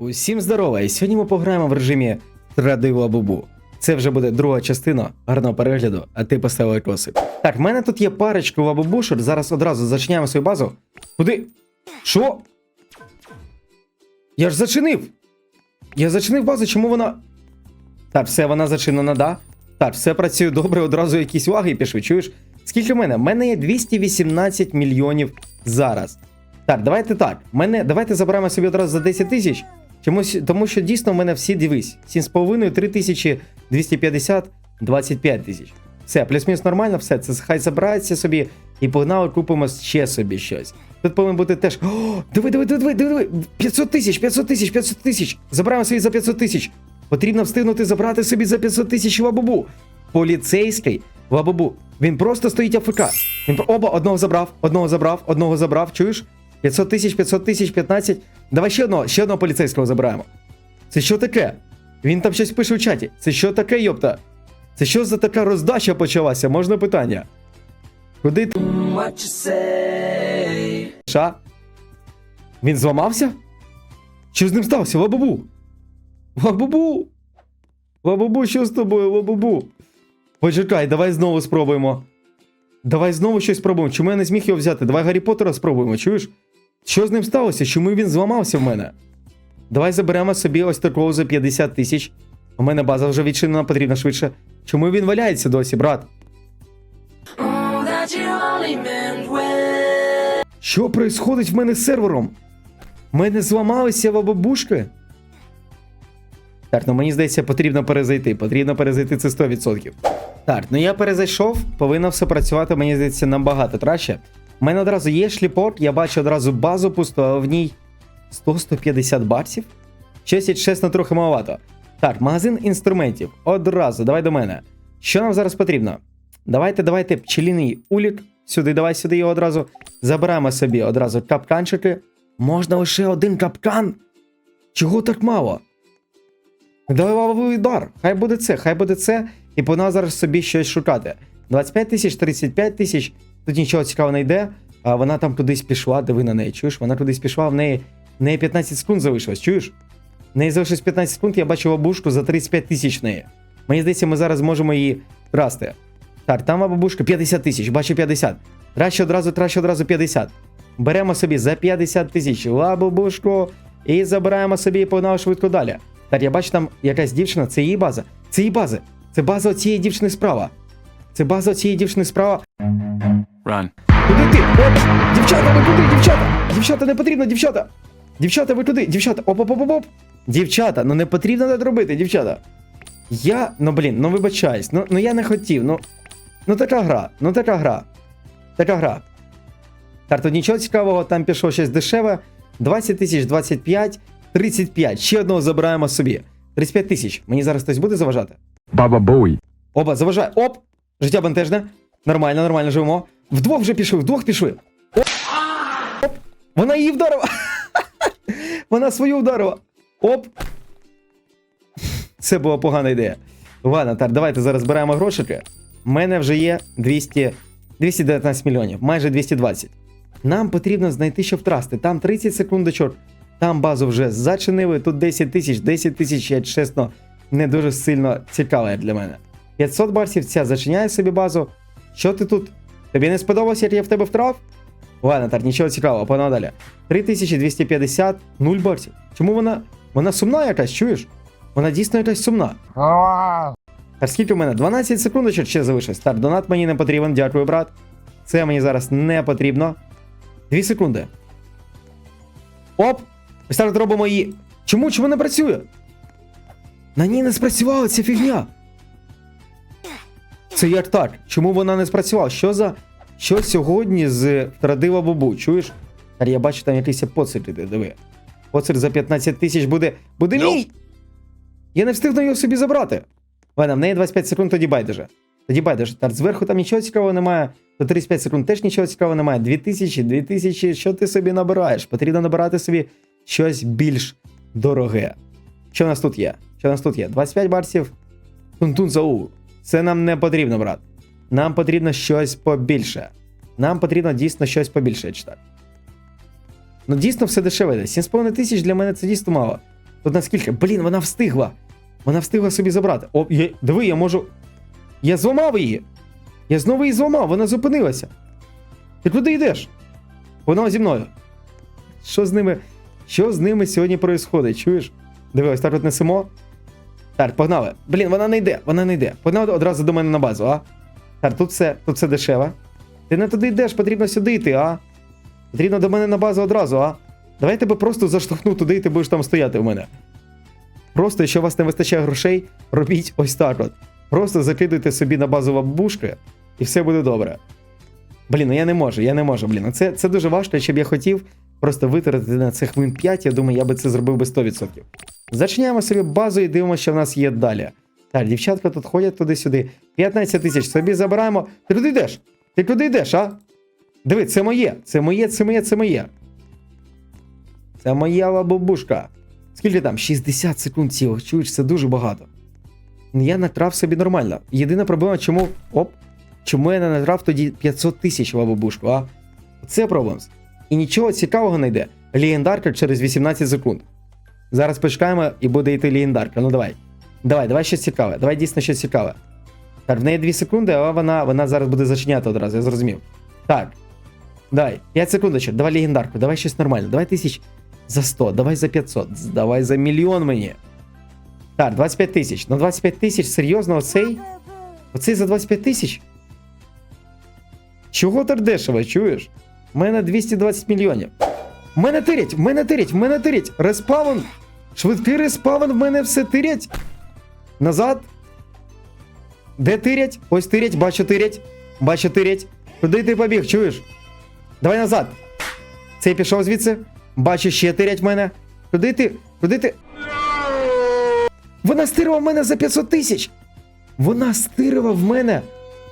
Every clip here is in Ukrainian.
Усім здорова! І сьогодні ми пограємо в режимі Традива Бубу. Це вже буде друга частина гарного перегляду, а ти поставив лайкоси. Так, в мене тут є парочку лабубушер. Зараз одразу зачиняємо свою базу. Куди? Що? Я ж зачинив! Я зачинив базу, чому вона. Так, все, вона зачинена, да? Так, все працює добре, одразу якісь ваги пішли, чуєш? Скільки в мене? В мене є 218 мільйонів зараз. Так, давайте так. Мене, давайте заберемо собі одразу за 10 тисяч. Чомусь, тому що дійсно в мене всі дивись. 7,5, 3 тисячі, 250, 25 тисяч. Все, плюс-мінус нормально, все. Це хай забирається собі і погнали, купимо ще собі щось. Тут повинен бути теж. О, диви, диви, диви, диви, диви. 500 тисяч, 500 тисяч, 500 тисяч. Забираємо собі за 500 тисяч. Потрібно встигнути забрати собі за 500 тисяч лабубу. Поліцейський лабубу. Він просто стоїть АФК. Він оба одного забрав, одного забрав, одного забрав. Чуєш? 500 тисяч, 500 тисяч, 15. Давай ще одного, ще одного поліцейського забираємо. Це що таке? Він там щось пише в чаті. Це що таке, йопта? Це що за така роздача почалася? Можна питання? Куди ти? Ша? Він зламався? Що з ним сталося? Лабубу? Лабубу! Лабубу, що з тобою, лабубу? Почекай, давай знову спробуємо. Давай знову щось спробуємо. Чому я не зміг його взяти? Давай Гаррі Поттера спробуємо, чуєш? Що з ним сталося? Чому він зламався в мене? Давай заберемо собі ось такого за 50 тисяч. У мене база вже відчинена, потрібно швидше. Чому він валяється досі, брат? Що происходить в мене з сервером? Мене зламалися лабабушки? Так, ну мені здається, потрібно перезайти. Потрібно перезайти це 100%. Так, ну я перезайшов, повинно все працювати, мені здається, набагато краще. У мене одразу є шліпок, я бачу одразу базу пусту, а в ній 100-150 баксів. Якщо чесно, трохи маловато. Так, магазин інструментів. Одразу, давай до мене. Що нам зараз потрібно? Давайте, давайте пчеліний улік. Сюди, давай сюди його одразу. Забираємо собі одразу капканчики. Можна лише один капкан. Чого так мало? Давай лавовий удар. Хай буде це, хай буде це. І пона зараз собі щось шукати. 25 тисяч, 35 тисяч. Тут нічого цікавого не йде. А вона там кудись пішла, диви на неї, чуєш? Вона кудись пішла, в неї, в неї 15 секунд залишилось, чуєш? В неї залишилось 15 секунд, я бачу бабушку за 35 тисяч неї. Мені здається, ми зараз можемо її красти. Так, там бабушка 50 тисяч, бачу 50. Краще одразу, краще одразу 50. Беремо собі за 50 тисяч лабубушку і забираємо собі і погнали швидко далі. Так, я бачу там якась дівчина, це її база. Це її база. Це база цієї дівчини справа. Це база цієї дівчини справа. Run. Куди ти? Оп! Дівчата, ви куди? Дівчата! Дівчата, не потрібно, дівчата! Дівчата, ви куди? Дівчата, оп-оп-оп-оп! Дівчата, ну не потрібно так робити, дівчата. Я, ну блін, ну вибачаюсь, ну, ну я не хотів, ну. Ну така гра, ну така гра. Така гра. Так, тут нічого цікавого, там пішло щось дешеве. 20 тисяч, 25, 35. Ще одного забираємо собі. 35 тисяч. Мені зараз хтось буде заважати? Baba Bowie. Оба, заважає. Оп! Життя бентежне. Нормально, нормально живемо. Вдвох вже пішли, вдвох пішли. Оп! Вона її вдарила. Вона свою вдарила. Оп! Це була погана ідея. Ладно, так, давайте зараз збираємо грошики. У мене вже є 200, 219 мільйонів, майже 220. Нам потрібно знайти, що втрасти. Там 30 секундочок, там базу вже зачинили, тут 10 тисяч, 10 тисяч, я чесно, не дуже сильно цікаве для мене. 500 баксів, ця зачиняє собі базу. Що ти тут? Тобі не сподобалося, як я в тебе втрав? Ладно, так, нічого цікавого, погнали далі. 3250, 0 баксів. Чому вона. Вона сумна якась, чуєш? Вона дійсно якась сумна. А скільки в мене? 12 секундочок ще залишилось. Так, донат мені не потрібен, дякую, брат. Це мені зараз не потрібно. 2 секунди. Оп! Ось так робимо її. Чому? Чому не працює? На ній не спрацювала ця фігня. Це як так? Чому вона не спрацювала? Що за. Що сьогодні з Традива Бубу? Чуєш? Я бачу, там якийсь поцир іде, диви. Поцир за 15 тисяч буде. Буде мій! Я не встигну його собі забрати. Ладно, в неї 25 секунд, тоді байдуже. Тоді байдуже. Так, зверху там нічого цікавого немає. До 35 секунд теж нічого цікавого немає. 2000, 2000, що ти собі набираєш? Потрібно набирати собі щось більш дороге. Що в нас тут є? Що в нас тут є? 25 барсів. Тунтун заур. Це нам не потрібно, брат. Нам потрібно щось побільше. Нам потрібно дійсно щось побільше, я читаю. Ну, дійсно, все дешеве. 7,5 тисяч для мене це дійсно мало. Тут наскільки? Блін, вона встигла. Вона встигла собі забрати. О, я, диви, я можу. Я зламав її. Я знову її зламав, вона зупинилася. Ти куди йдеш? Вона зі мною. Що з ними? Що з ними сьогодні происходить? Чуєш? Диви, ось так от несемо. Так, погнали. Блін, вона не йде, вона не йде. Погнали одразу до мене на базу, а? Так, тут все, тут все дешево. Ти не туди йдеш, потрібно сюди йти, а? Потрібно до мене на базу одразу, а? Давай я тебе просто заштовхну туди, і ти будеш там стояти у мене. Просто, якщо у вас не вистачає грошей, робіть ось так от. Просто закидуйте собі на базу бабушки, і все буде добре. Блін, ну я не можу, я не можу, блін. Це, це дуже важко, якщо б я хотів просто витратити на цих хвилин 5, я думаю, я би це зробив би 100%. Зачиняємо собі базу і дивимося, що в нас є далі. Так, дівчатка тут ходять туди-сюди. 15 тисяч собі забираємо. Ти куди йдеш? Ти куди йдеш, а? Диви, це моє, це моє, це моє, це моє. Це моя бабушка. Скільки там? 60 секунд цілих. Чуєш, це дуже багато. Я натрав собі нормально. Єдина проблема, чому. Оп. Чому я не натрав тоді 500 тисяч бабушку, а? Це проблем. І нічого цікавого не йде. Легендарка через 18 секунд. Зараз почекаємо і буде йти легендарка. Ну давай. Давай, давай щось цікаве. Давай дійсно щось цікаве. Так, в неї 2 секунди, але вона, вона зараз буде зачиняти одразу, я зрозумів. Так. Давай, 5 секундочок, давай легендарку, давай щось нормальне. Давай тисяч за 100, давай за 500, давай за мільйон мені. Так, 25 тисяч. На 25 тисяч, серйозно, оцей? Оцей за 25 тисяч? Чого дешево, чуєш? У мене 220 мільйонів. Мене тирять, мене тирять, мене тирять. Респаун. Швидкий респаун, в мене все тирять. Назад. Де тирять? Ось тирять, бачу тирять. Бачу тирять. Куди ти побіг, чуєш? Давай назад. Цей пішов звідси. Бачу, ще тирять мене. Куди ти? Куди ти? Вона стирила в мене за 500 тисяч. Вона стирила в мене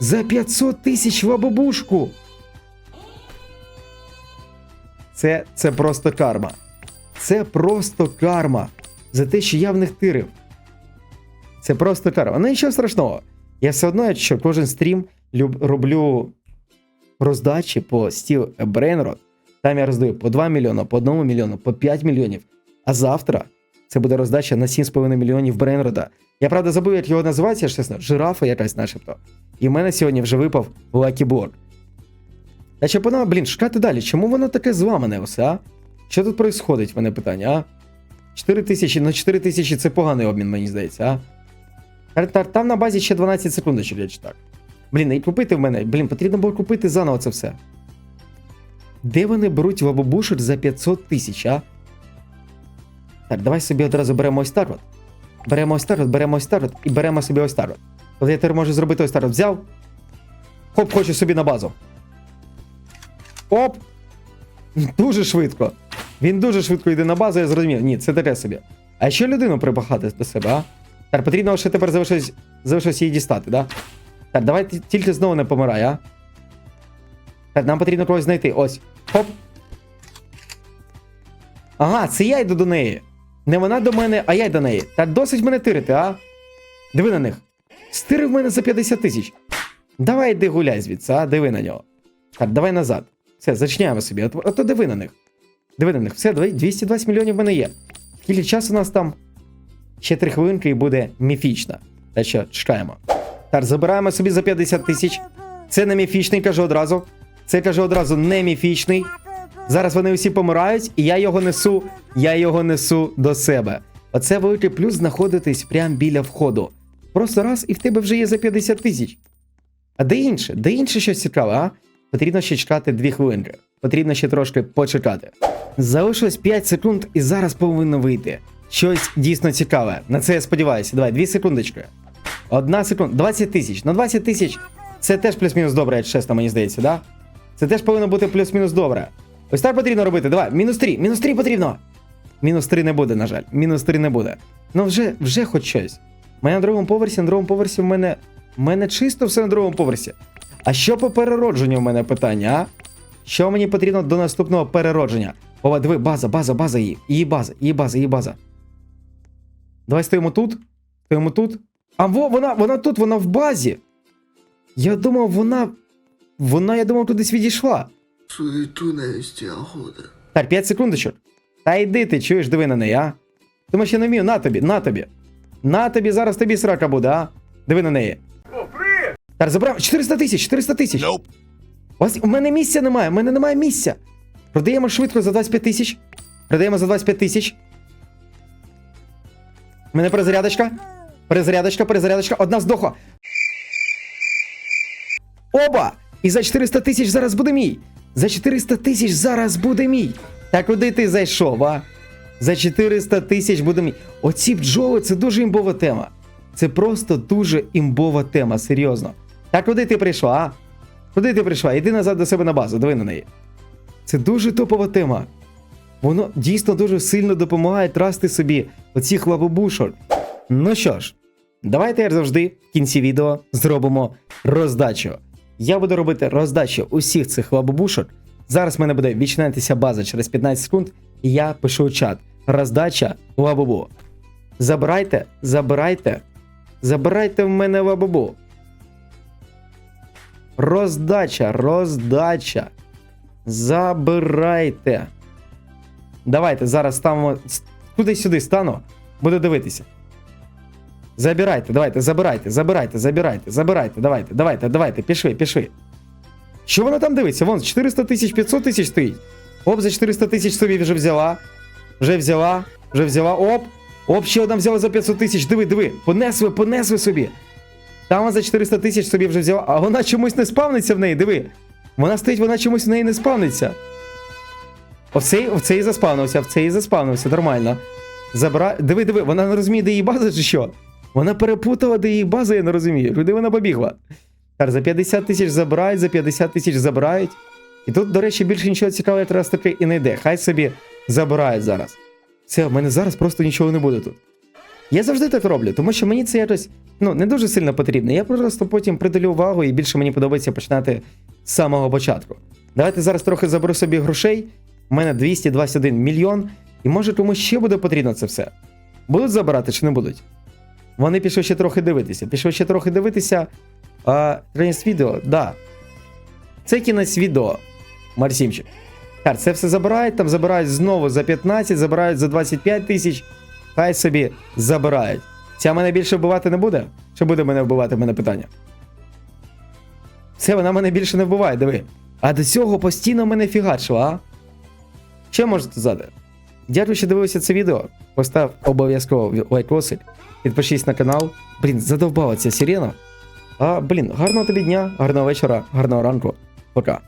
за 500 тисяч лабобушку. Це, це просто карма. Це просто карма. За те, що я в них тирив. Це просто карма. Ну нічого страшного. Я все одно, що кожен стрім люб, роблю роздачі по стіл Brainrot. Там я роздаю по 2 мільйона, по 1 мільйону, по 5 мільйонів. А завтра це буде роздача на 7,5 мільйонів Брейнрода. Я правда забув, як його називається, чесно, жирафа якась начебто. І в мене сьогодні вже випав Block. Та що панове, блін, шукати далі. Чому воно таке зламане усе, а? Що тут происходить, в мене питання, а? 4 тисячі, ну 4 тисячі це поганий обмін, мені здається, а? Та- та- Там на базі ще 12 секундочок, я так. Блін, і купити в мене. Блін, потрібно було купити заново це все. Де вони беруть лабобушек за 500 тисяч, а? Так, давай собі одразу беремо ось так от. Беремо ось так от, беремо ось так от і беремо собі ось так от. От я тепер можу зробити ось так от. Взяв. Хоп, хочу собі на базу. Оп! Дуже швидко. Він дуже швидко йде на базу, я зрозумів. Ні, це таке собі. А ще людину припахати до себе, а? Так, потрібно ще тепер залишилось її дістати, да? Так, давай тільки знову не помирай, а? Так, нам потрібно когось знайти. Ось. Хоп. Ага, це я йду до неї. Не вона до мене, а я й до неї. Та досить мене тирити, а? Диви на них. Стирив мене за 50 тисяч. Давай йди гуляй звідси, а? Диви на нього. Так, давай назад. Все, зачиняємо собі. От, от диви на них. Диви на них. Все, 220 мільйонів в мене є. Скільки часу у нас там? Ще 3 хвилинки і буде міфічна. Та що, чекаємо. Так, забираємо собі за 50 тисяч. Це не міфічний, кажу одразу. Це кажу одразу не міфічний. Зараз вони усі помирають, і я його несу, я його несу до себе. Оце великий плюс знаходитись прямо біля входу. Просто раз, і в тебе вже є за 50 тисяч. А де інше? Де інше щось цікаве, а? Потрібно ще чекати 2 хвилинки. Потрібно ще трошки почекати. Залишилось 5 секунд, і зараз повинно вийти. Щось дійсно цікаве. На це я сподіваюся. Давай, 2 секундочки. Одна секунда. 20 тисяч. На 20 тисяч це теж плюс-мінус добре, чесно, мені здається, да? Це теж повинно бути плюс-мінус добре. Ось так потрібно робити. Давай, мінус 3, мінус 3 потрібно. Мінус 3 не буде, на жаль. Мінус 3 не буде. Ну вже, вже хоч щось. Моя на другому поверсі, на другому поверсі в мене. В мене чисто все на другому поверсі. А що по переродженню в мене питання, а? Що мені потрібно до наступного переродження? О, диви, база, база, база її. Її база, її база, її база. Давай стоїмо тут. Стоїмо тут. А во, вона, вона тут, вона в базі. Я думав, вона. Вона, я думав, кудись відійшла. Суету навести охота. Так, 5 секундочок. Та йди ти, чуєш, диви на неї, а? Думаєш, я не вмію, на тобі, на тобі. На тобі, зараз тобі срака буде, а? Диви на неї. Тар, забрав 400 тисяч, 400 тисяч. Nope. У, вас... У мене місця немає, у мене немає місця. Продаємо швидко за 25 тисяч. Продаємо за 25 тисяч. У мене перезарядочка. Перезарядочка, перезарядочка. Одна здохла. Оба! І за 400 тисяч зараз буде мій. За 400 тисяч зараз буде мій. Та куди ти зайшов, а? За 400 тисяч буде мій. Оці бджоли це дуже імбова тема. Це просто дуже імбова тема, серйозно. Та куди ти прийшла, а? Куди ти прийшла? Іди назад до себе на базу, диви на неї. Це дуже топова тема. Воно дійсно дуже сильно допомагає трасти собі оцих лавобушок. Ну що ж, давайте як завжди в кінці відео зробимо роздачу. Я буду робити роздачу усіх цих лабобушок. Зараз в мене буде відчинятися база через 15 секунд, і я пишу у чат. Роздача лабобу. Забирайте, забирайте, забирайте в мене лабобу. Роздача, роздача. Забирайте. Давайте зараз ставимо туди-сюди стану, буду дивитися. Забирайте, давайте, забирайте, забирайте, забирайте, забирайте, давайте, давайте, давайте, пішли, пішли. Що вона там дивиться? Вон 400 тисяч, 500 тисяч стоїть. Оп, за 400 тисяч собі вже взяла. Вже взяла, вже взяла. Оп. Оп, ще одна взяла за 500 тисяч. Диви, диви. Понесли, понесли собі. Там вона за 400 тисяч собі вже взяла, а вона чомусь не спавниться в неї, диви. Вона стоїть, вона чомусь в неї не спавниться. Оцей, оцей заспавнився, в цей заспавнився, нормально. Забра... Диви, диви, вона не розуміє, де її база чи що? Вона перепутала, де її база, я не розумію. Куди вона побігла? Так, за 50 тисяч забирають, за 50 тисяч забирають. І тут, до речі, більше нічого цікавого якраз таки і не йде. Хай собі забирають зараз. Все, в мене зараз просто нічого не буде тут. Я завжди так роблю, тому що мені це якось ну, не дуже сильно потрібно. Я просто потім приділю увагу і більше мені подобається починати з самого початку. Давайте зараз трохи заберу собі грошей. У мене 221 мільйон, і може комусь ще буде потрібно це все. Будуть забирати чи не будуть? Вони пішли ще трохи дивитися. Пішли ще трохи дивитися. Кінець відео, да. Це кінець відео. Марсімчик. Так, це все забирають, там забирають знову за 15, забирають за 25 тисяч. Хай собі забирають. Ця мене більше вбивати не буде? Чи буде мене вбивати, в мене питання? Все, вона мене більше не вбиває, диви. А до цього постійно мене фігачила, а? Що можу сказати? Дякую, що дивився це відео. Постав обов'язково лайкосик, підпишись на канал. Блін, задовбала ця сирена. А, блін, гарного тобі дня, гарного вечора, гарного ранку. Пока.